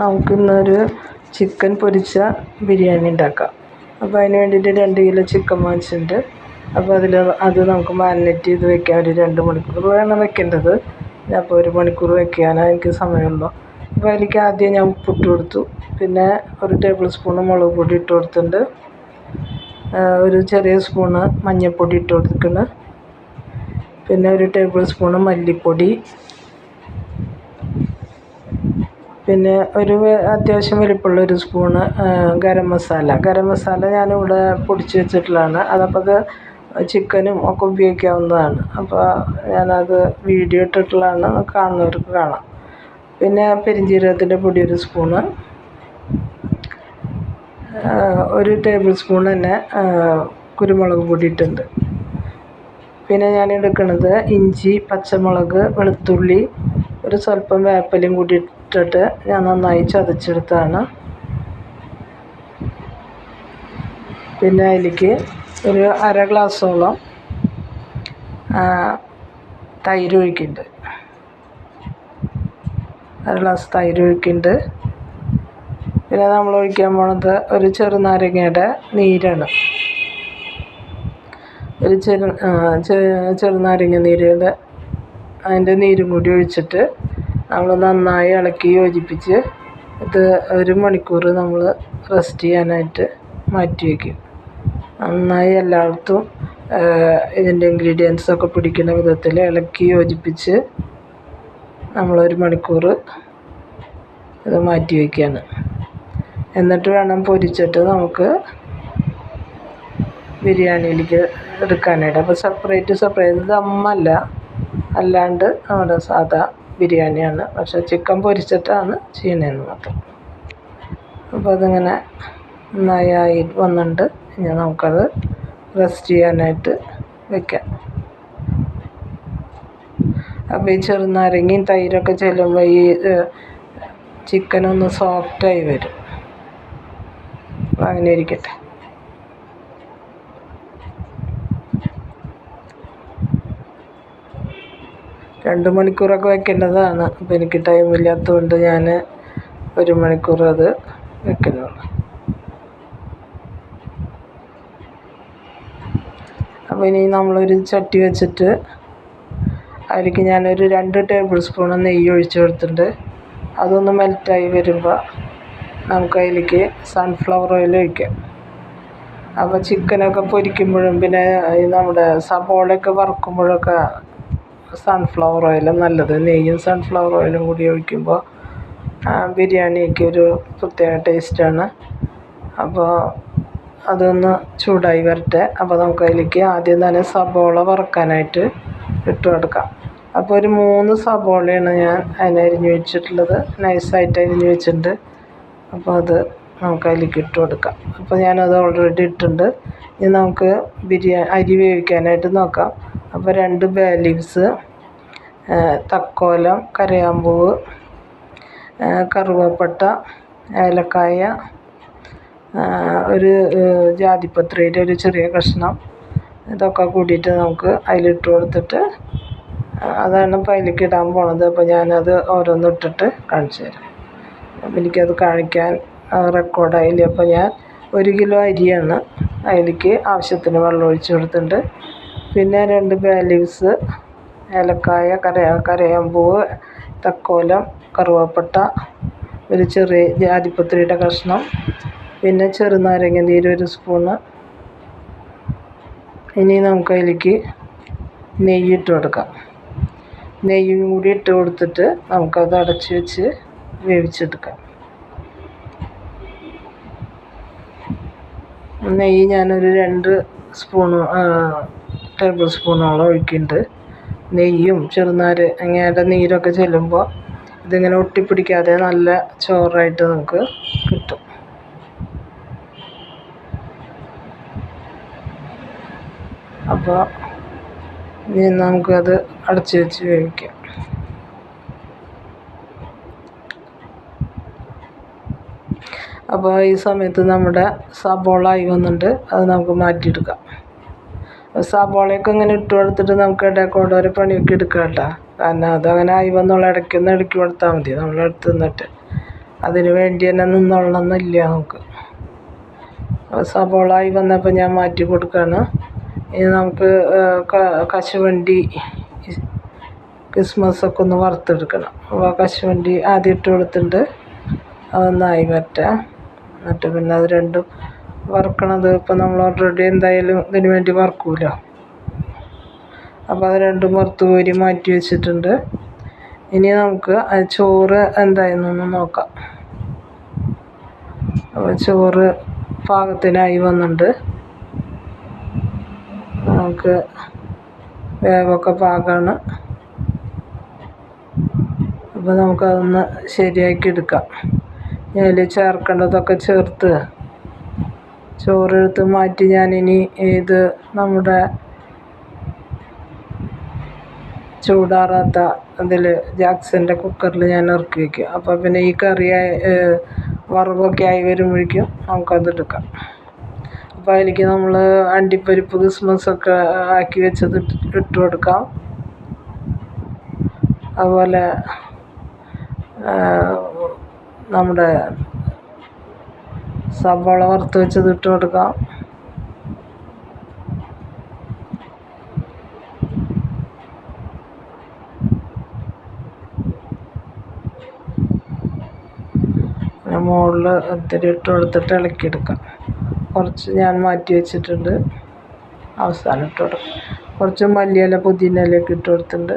നമുക്കിന്നൊരു ചിക്കൻ പൊരിച്ച ബിരിയാണി ഉണ്ടാക്കാം. അപ്പോൾ അതിന് വേണ്ടിയിട്ട് രണ്ട് കിലോ ചിക്കൻ വാങ്ങിച്ചിട്ടുണ്ട്. അപ്പോൾ അതിൽ അത് നമുക്ക് മാരിനേറ്റ് ചെയ്ത് വെക്കാൻ ഒരു രണ്ട് മണിക്കൂർ വേണം വെക്കേണ്ടത്. ഞാൻ അപ്പോൾ ഒരു മണിക്കൂർ വെക്കാനാണ് എനിക്ക് സമയമുള്ളൂ. അപ്പോൾ അതിലേക്ക് ആദ്യം ഞാൻ ഉപ്പിട്ട് കൊടുത്തു. പിന്നെ ഒരു ടേബിൾ സ്പൂൺ മുളക് പൊടി ഇട്ട് കൊടുത്തിട്ടുണ്ട്. ഒരു ചെറിയ സ്പൂണ് മഞ്ഞൾപ്പൊടി ഇട്ട് കൊടുത്തിട്ടുണ്ട്. പിന്നെ ഒരു ടേബിൾ സ്പൂണ് മല്ലിപ്പൊടി പിന്നെ ഒരു അത്യാവശ്യം വലിപ്പമുള്ള ഒരു സ്പൂണ് ഗരം മസാല. ഗരം മസാല ഞാനിവിടെ പൊടിച്ച് വെച്ചിട്ടുള്ളതാണ്. അതപ്പോൾ അത് ചിക്കനും ഒക്കെ ഉപയോഗിക്കാവുന്നതാണ്. അപ്പോൾ ഞാനത് വീഡിയോ ഇട്ടിട്ടുള്ളതാണ്. കാണുന്നവർക്ക് കാണാം. പിന്നെ പെരിഞ്ജീരകത്തിന്റെ പൊടി ഒരു സ്പൂണ്. ഒരു ടേബിൾ സ്പൂൺ തന്നെ കുരുമുളക് പൊടി ഇട്ടിട്ടുണ്ട് പിന്നെ ഞാൻ എടുക്കുന്നത് ഇഞ്ചി പച്ചമുളക് വെളുത്തുള്ളി ഒരു സ്വല്പം വേപ്പിലയും കൂടി ഇട്ടിട്ട് ഞാൻ നന്നായി ചതച്ചെടുത്താണ്. പിന്നെ അതിലേക്ക് ഒരു അര ഗ്ലാസ്സോളം തൈര് ഒഴിക്കുന്നുണ്ട്. അര ഗ്ലാസ് തൈര് ഒഴിക്കുന്നുണ്ട്. പിന്നെ നമ്മൾ ഒഴിക്കാൻ പോണത് ഒരു ചെറുനാരങ്ങയുടെ നീരാണ്. ഒരു ചെറു ചെറുനാരങ്ങ നീരുടെ അതിന്റെ നീരും കൂടി ഒഴിച്ചിട്ട് നമ്മൾ നന്നായി ഇളക്കി യോജിപ്പിച്ച് ഇത് ഒരു മണിക്കൂർ നമ്മൾ റെസ്റ്റ് ചെയ്യാനായിട്ട് മാറ്റി വയ്ക്കും നന്നായി എല്ലായിടത്തും ഇതിന്റെ ഇൻഗ്രീഡിയൻസ് ഒക്കെ പിടിക്കുന്ന വിധത്തിൽ ഇളക്കി യോജിപ്പിച്ച് നമ്മൾ ഒരു മണിക്കൂർ ഇത് മാറ്റി വയ്ക്കുകയാണ് എന്നിട്ട് വേണം പൊരിച്ചിട്ട് നമുക്ക് ബിരിയാണിയിലേക്ക് എടുക്കാനായിട്ട്. അപ്പോൾ സെപ്പറേറ്റ് സെപ്പറേറ്റ് ദമ്മല്ല അല്ലാണ്ട് നമ്മുടെ സാധാ ബിരിയാണിയാണ്. പക്ഷേ ചിക്കൻ പൊരിച്ചിട്ടാണ് ചെയ്യണതെന്ന് മാത്രം. അപ്പോൾ അതിങ്ങനെ നന്നായി വന്നിട്ടുണ്ട്. ഇനി നമുക്കത് റെസ്റ്റ് ചെയ്യാനായിട്ട് വെക്കാം. അപ്പോൾ ഈ ചെറുനാരങ്ങയും തൈരൊക്കെ ചെല്ലുമ്പോൾ ഈ ചിക്കനൊന്ന് സോഫ്റ്റായി വരും. അങ്ങനെ ഇരിക്കട്ടെ. രണ്ട് മണിക്കൂറൊക്കെ വെക്കേണ്ടതാണ്. അപ്പോൾ എനിക്ക് ടൈം ടൈമില്ലാത്തതുകൊണ്ട് ഞാൻ ഒരു മണിക്കൂർ അത് വെക്കുന്നുള്ളൂ. അപ്പോൾ ഇനി നമ്മളൊരു ചട്ടി വെച്ചിട്ട് അതിലേക്ക് ഞാനൊരു രണ്ട് ടേബിൾ സ്പൂൺ നെയ്യ് ഒഴിച്ച് കൊടുത്തിട്ടുണ്ട്. അതൊന്ന് മെൽറ്റായി വരുമ്പോൾ നമുക്ക് അതിലേക്ക് സൺഫ്ലവർ ഓയിൽ ഒഴിക്കാം. അപ്പോൾ ചിക്കനൊക്കെ പൊരിക്കുമ്പോഴും പിന്നെ നമ്മുടെ സബോളയൊക്കെ വറുക്കുമ്പോഴൊക്കെ സൺഫ്ലവർ ഓയിൽ നല്ലത്. നെയ്യും സൺഫ്ലവർ ഓയിലും കൂടി ഒഴിക്കുമ്പോൾ ബിരിയാണിക്ക് ഒരു പ്രത്യേക ടേസ്റ്റാണ് അപ്പോൾ അതൊന്ന് ചൂടായി വരട്ടെ. അപ്പോൾ നമുക്ക് അതിലേക്ക് ആദ്യം തന്നെ സബോള വറുക്കാനായിട്ട് ഇട്ട് കൊടുക്കാം. അപ്പോൾ ഒരു മൂന്ന് സബോളയാണ് ഞാൻ അതിന് അരിഞ്ഞ് വെച്ചിട്ടുള്ളത് നൈസായിട്ട് അരിഞ്ഞ് വെച്ചിട്ടുണ്ട്. അപ്പോൾ അത് നമുക്ക് അതിലേക്ക് ഇട്ട് കൊടുക്കാം അപ്പോൾ ഞാനത് ഓൾറെഡി ഇട്ടിട്ടുണ്ട്. ഇനി നമുക്ക് ബിരിയാണി അരി വേവിക്കാനായിട്ട് നോക്കാം. അപ്പോൾ രണ്ട് ബേ ലീവ്സ് തക്കോലം കരയാമ്പൂവ് കറുവാപ്പട്ട ഏലക്കായ ഒരു ജാതിപത്രിയുടെ ഒരു ചെറിയ കഷ്ണം ഇതൊക്കെ കൂടിയിട്ട് നമുക്ക് അതിലിട്ട് കൊടുത്തിട്ട് അതാണ് അതിലേക്ക് ഇടാൻ പോണത്. അപ്പോൾ ഞാനത് ഓരോന്നിട്ടിട്ട് കാണിച്ചു തരാം. എനിക്കത് കാണിക്കാൻ റെക്കോർഡായില്ല അപ്പോൾ ഞാൻ ഒരു കിലോ അരിയാണ് അതിലേക്ക് ആവശ്യത്തിന് വെള്ളം ഒഴിച്ച് കൊടുത്തിട്ടുണ്ട്. പിന്നെ രണ്ട് ബേ ലീവ്സ് ഏലക്കായ കര കരയാമ്പൂവ് തക്കോലം കറുവാപ്പട്ട ഒരു ചെറിയ ജാതിപ്പത്രിയുടെ കഷ്ണം പിന്നെ ചെറുനാരങ്ങ നീര് ഒരു സ്പൂണ്. ഇനി നമുക്ക് അതിലേക്ക് നെയ്യ് ഇട്ട് കൊടുക്കാം. നെയ്യും കൂടി ഇട്ട് കൊടുത്തിട്ട് നമുക്കത് അടച്ച് വെച്ച് വേവിച്ചെടുക്കാം. നെയ്യ് ഞാനൊരു രണ്ട് സ്പൂൺ ടേബിൾ സ്പൂണോളം ഒഴിക്കുന്നുണ്ട്. നെയ്യും ചെറുനാരങ്ങയുടെ നീരൊക്കെ ചെല്ലുമ്പോൾ ഇതിങ്ങനെ ഒട്ടിപ്പിടിക്കാതെ നല്ല ചോറായിട്ട് നമുക്ക് കിട്ടും. അപ്പോൾ ഇനി നമുക്കത് അടച്ച് വെച്ച് വേവിക്കാം. അപ്പോൾ ഈ സമയത്ത് നമ്മുടെ സബോള ആയി വന്നിട്ടുണ്ട്. അത് നമുക്ക് മാറ്റിയെടുക്കാം. സബോളയൊക്കെ ഇങ്ങനെ ഇട്ട് കൊടുത്തിട്ട് നമുക്ക് ഇടയ്ക്ക് ഒരു പണിയൊക്കെ എടുക്കുക കേട്ടോ. കാരണം അതങ്ങനെ ആയി വന്നുള്ള ഇടയ്ക്കൊന്ന് ഇടയ്ക്ക് കൊടുത്താൽ മതി. നമ്മളെടുത്ത് നിന്നിട്ട്. അതിന് വേണ്ടി തന്നെ നിന്നോളണമെന്നില്ല നമുക്ക്. സബോള ആയി വന്നപ്പോൾ ഞാൻ മാറ്റി കൊടുക്കുകയാണ്. ഇനി നമുക്ക് കശുവണ്ടി ക്രിസ്മസ് ഒക്കെ ഒന്ന് വറുത്തെടുക്കണം. അപ്പോൾ കശുവണ്ടി ആദ്യം ഇട്ട് കൊടുത്തിട്ടുണ്ട്. അതൊന്നായി വരട്ടെ. എന്നിട്ട് പിന്നെ അത് രണ്ടും വറുക്കണത് ഇപ്പം നമ്മൾ ഓൾറെഡി എന്തായാലും ഇതിന് വേണ്ടി വറക്കുമല്ലോ അപ്പോൾ അത് രണ്ടും വറുത്ത് കോരി മാറ്റി വെച്ചിട്ടുണ്ട്. ഇനി നമുക്ക് ചോറ് എന്തായെന്നൊന്ന് നോക്കാം. അപ്പോൾ ചോറ് പാകത്തിനായി വന്നിട്ടുണ്ട്. നമുക്ക് വേവൊക്കെ പാകമാണ് അപ്പോൾ നമുക്കതൊന്ന് ശരിയാക്കി എടുക്കാം. അതിൽ ചേർക്കേണ്ടതൊക്കെ ചേർത്ത് ചോറെടുത്ത് മാറ്റി ഞാനിനി ഇത് നമ്മുടെ ചൂടാറാത്ത അതിൽ ജാക്സന്റെ കുക്കറിൽ ഞാൻ ഇറക്കി വയ്ക്കും അപ്പോൾ പിന്നെ ഈ കറി വറവൊക്കെ ആയി വരുമ്പോഴേക്കും നമുക്കത് എടുക്കാം. അപ്പോൾ അതിലേക്ക് നമ്മൾ അണ്ടിപ്പരിപ്പ് ക്രിസ്മസ് ഒക്കെ ആക്കി വെച്ചത് ഇട്ട് കൊടുക്കാം. അതുപോലെ നമ്മുടെ സവാള വറുത്ത് വെച്ചത് ഇട്ട് കൊടുക്കാം. മുകളിൽ ഇത്തിരി ഇട്ട് കൊടുത്തിട്ട് ഇളക്കിയെടുക്കാം. കുറച്ച് ഞാൻ മാറ്റി വെച്ചിട്ടുണ്ട്. അവസാനം ഇട്ട് കൊടുക്കാം. കുറച്ച് മല്ലിയില പുതിന ഇട്ട് കൊടുത്തിട്ടുണ്ട്.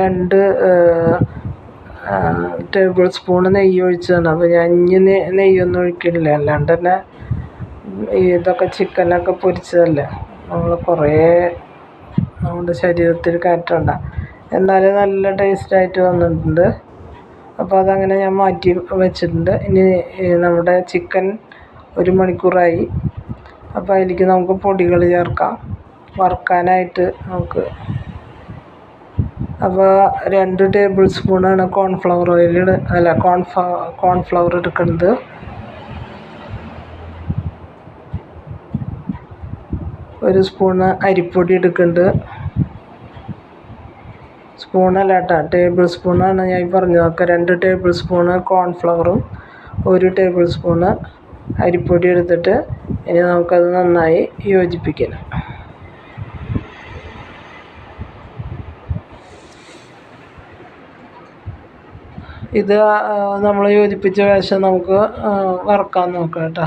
രണ്ട് ടേബിൾ സ്പൂൺ നെയ്യ് ഒഴിച്ചതാണ്. അപ്പോൾ ഞാൻ ഇനി നെയ്യൊന്നും ഒഴിക്കില്ല അല്ലാണ്ട് തന്നെ ഇതൊക്കെ ചിക്കനൊക്കെ പൊരിച്ചതല്ലേ. നമ്മൾ കുറേ നമ്മുടെ ശരീരത്തിൽ കയറ്റണ്ട. എന്നാലും നല്ല ടേസ്റ്റായിട്ട് വന്നിട്ടുണ്ട്. അപ്പോൾ അതങ്ങനെ ഞാൻ മാറ്റി വെച്ചിട്ടുണ്ട്. ഇനി നമ്മുടെ ചിക്കൻ ഒരു മണിക്കൂറായി. അപ്പോൾ അതിലേക്ക് നമുക്ക് പൊടികൾ ചേർക്കാം. വറുക്കാനായിട്ട് നമുക്ക് അപ്പോൾ രണ്ട് ടേബിൾ സ്പൂണാണ് കോൺഫ്ലവർ ഓയിൽ അല്ല കോൺഫ കോൺഫ്ലവർ എടുക്കുന്നത് ഒരു സ്പൂണ് അരിപ്പൊടി എടുക്കുന്നുണ്ട് സ്പൂണല്ല കേട്ടോ ടേബിൾ സ്പൂണാണ് ഞാൻ പറഞ്ഞു പറഞ്ഞതൊക്കെ രണ്ട് ടേബിൾ സ്പൂണ് കോൺഫ്ലവറും ഒരു ടേബിൾ സ്പൂണ് അരിപ്പൊടി എടുത്തിട്ട് ഇനി നമുക്കത് നന്നായി യോജിപ്പിക്കണം. ഇത് നമ്മൾ യോജിപ്പിച്ച ശേഷം നമുക്ക് വറക്കാൻ നോക്കാം കേട്ടോ.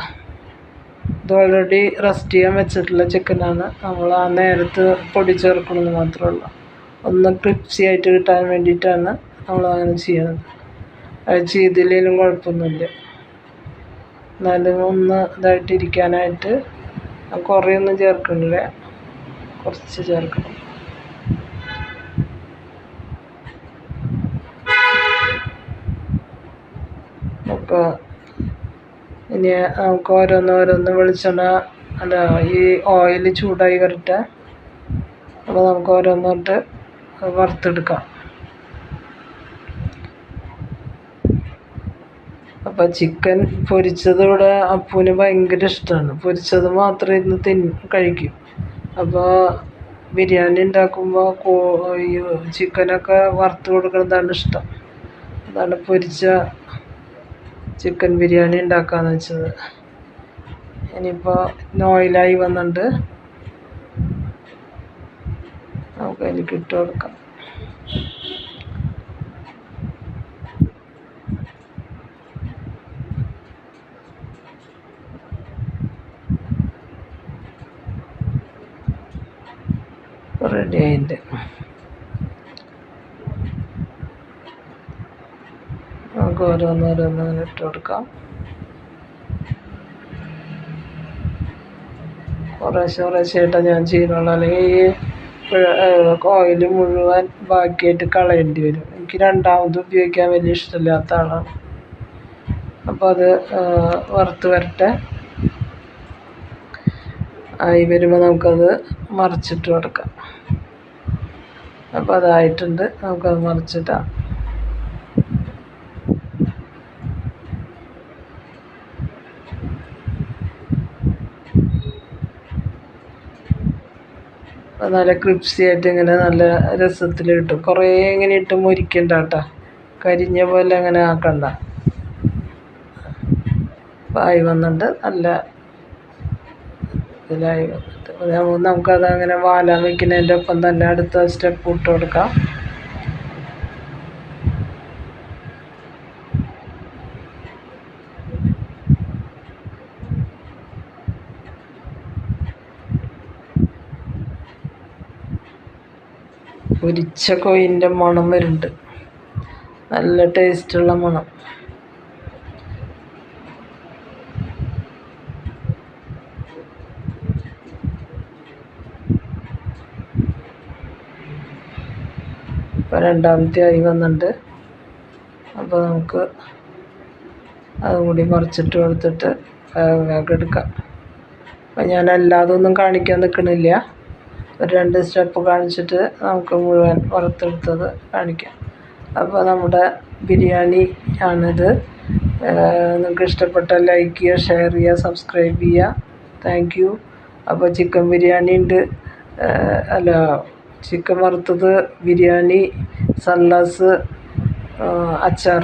ഇത് ഓൾറെഡി റെസ്റ്റ് ചെയ്യാൻ വെച്ചിട്ടുള്ള ചിക്കനാണ് നമ്മൾ ആ നേരത്ത് പൊടി ചേർക്കണമെന്ന് മാത്രമേ ഉള്ളൂ. ഒന്ന് ക്രിപ്സി ആയിട്ട് കിട്ടാൻ വേണ്ടിയിട്ടാണ് നമ്മൾ അങ്ങനെ ചെയ്യുന്നത്. അത് ചെയ്തില്ലെങ്കിലും കുഴപ്പമൊന്നുമില്ല. എന്നാലും ഒന്ന് ഇതായിട്ടിരിക്കാനായിട്ട് കുറേയൊന്നും ചേർക്കണില്ല. കുറച്ച് ചേർക്കണം. അപ്പോൾ ഇനി നമുക്ക് ഓരോന്ന് ഓരോന്ന് വെളിച്ചെണ്ണ അല്ല ഈ ഓയിൽ ചൂടായി വരട്ടെ. അപ്പോൾ നമുക്ക് ഓരോന്നിട്ട് വറുത്തെടുക്കാം. അപ്പോൾ ചിക്കൻ പൊരിച്ചത് ഇവിടെ അപ്പൂന് ഭയങ്കര ഇഷ്ടമാണ് പൊരിച്ചത് മാത്രം ഇന്ന് തിൻ കഴിക്കും. അപ്പോൾ ബിരിയാണി ഉണ്ടാക്കുമ്പോൾ കോ ചിക്കനൊക്കെ വറുത്ത് കൊടുക്കുന്നതാണ് ഇഷ്ടം. അതാണ് പൊരിച്ച ചിക്കൻ ബിരിയാണി ഉണ്ടാക്കാന്ന് വെച്ചത്. ഇനിയിപ്പോൾ ഓയിലായി വന്നിട്ടുണ്ട് നമുക്ക് അതിലേക്ക് ഇട്ട് കൊടുക്കാം. റെഡി ആയിട്ട് നമുക്ക് ഓരോന്ന് ഓരോന്ന് ഇങ്ങനെ ഇട്ട് കൊടുക്കാം. കുറേശ്ശെ കുറേശ്ശെയായിട്ടാണ് ഞാൻ ചെയ്യുന്നുള്ളൂ അല്ലെങ്കിൽ ഈ ഓയിൽ മുഴുവൻ ബാക്കിയായിട്ട് കളയേണ്ടി വരും. എനിക്ക് രണ്ടാമത് ഉപയോഗിക്കാൻ വലിയ ഇഷ്ടമില്ലാത്ത ആളാണ് അപ്പോൾ അത് വറുത്ത് വരട്ടെ. ആയി വരുമ്പോൾ നമുക്കത് മറിച്ചിട്ട് കൊടുക്കാം. അപ്പോൾ അതായിട്ടുണ്ട്. നമുക്കത് മറിച്ചിട്ടാം നല്ല ക്രിപ്സി ആയിട്ട് ഇങ്ങനെ നല്ല രസത്തിൽ കിട്ടും കുറേ ഇങ്ങനെ ഇട്ട് മുരിക്കണ്ട കേട്ടോ കരിഞ്ഞ പോലെ അങ്ങനെ ആക്കണ്ട. ആയി വന്നിട്ട് നല്ല ഇതിലായി വന്നിട്ട്. നമുക്കത് അങ്ങനെ വാലാൻ വെക്കുന്നതിന്റെ ഒപ്പം തന്നെ അടുത്ത സ്റ്റെപ്പ് ഇട്ട് കൊടുക്കാം. പൊരിച്ച കോയിന്റെ മണം വരുന്നുണ്ട്. നല്ല ടേസ്റ്റുള്ള മണം. രണ്ടാമത്തെ ആയി വന്നിട്ടുണ്ട്. അപ്പോൾ നമുക്ക് അതും കൂടി മറിച്ചിട്ട് കൊടുത്തിട്ട് വേഗം എടുക്കാം. അപ്പം ഞാൻ ഒന്നും കാണിക്കാൻ നിൽക്കണില്ല. ഒരു രണ്ട് സ്റ്റെപ്പ് കാണിച്ചിട്ട് നമുക്ക് മുഴുവൻ വറുത്തെടുത്തത് കാണിക്കാം. അപ്പോൾ നമ്മുടെ ബിരിയാണി ആണിത് നിങ്ങൾക്ക് ഇഷ്ടപ്പെട്ട ലൈക്ക് ചെയ്യുക ഷെയർ ചെയ്യുക സബ്സ്ക്രൈബ് ചെയ്യുക. താങ്ക് യു അപ്പോൾ ചിക്കൻ ബിരിയാണി ഉണ്ട്. അല്ല ചിക്കൻ വറുത്തത് ബിരിയാണി സല്ലാസ് അച്ചാർ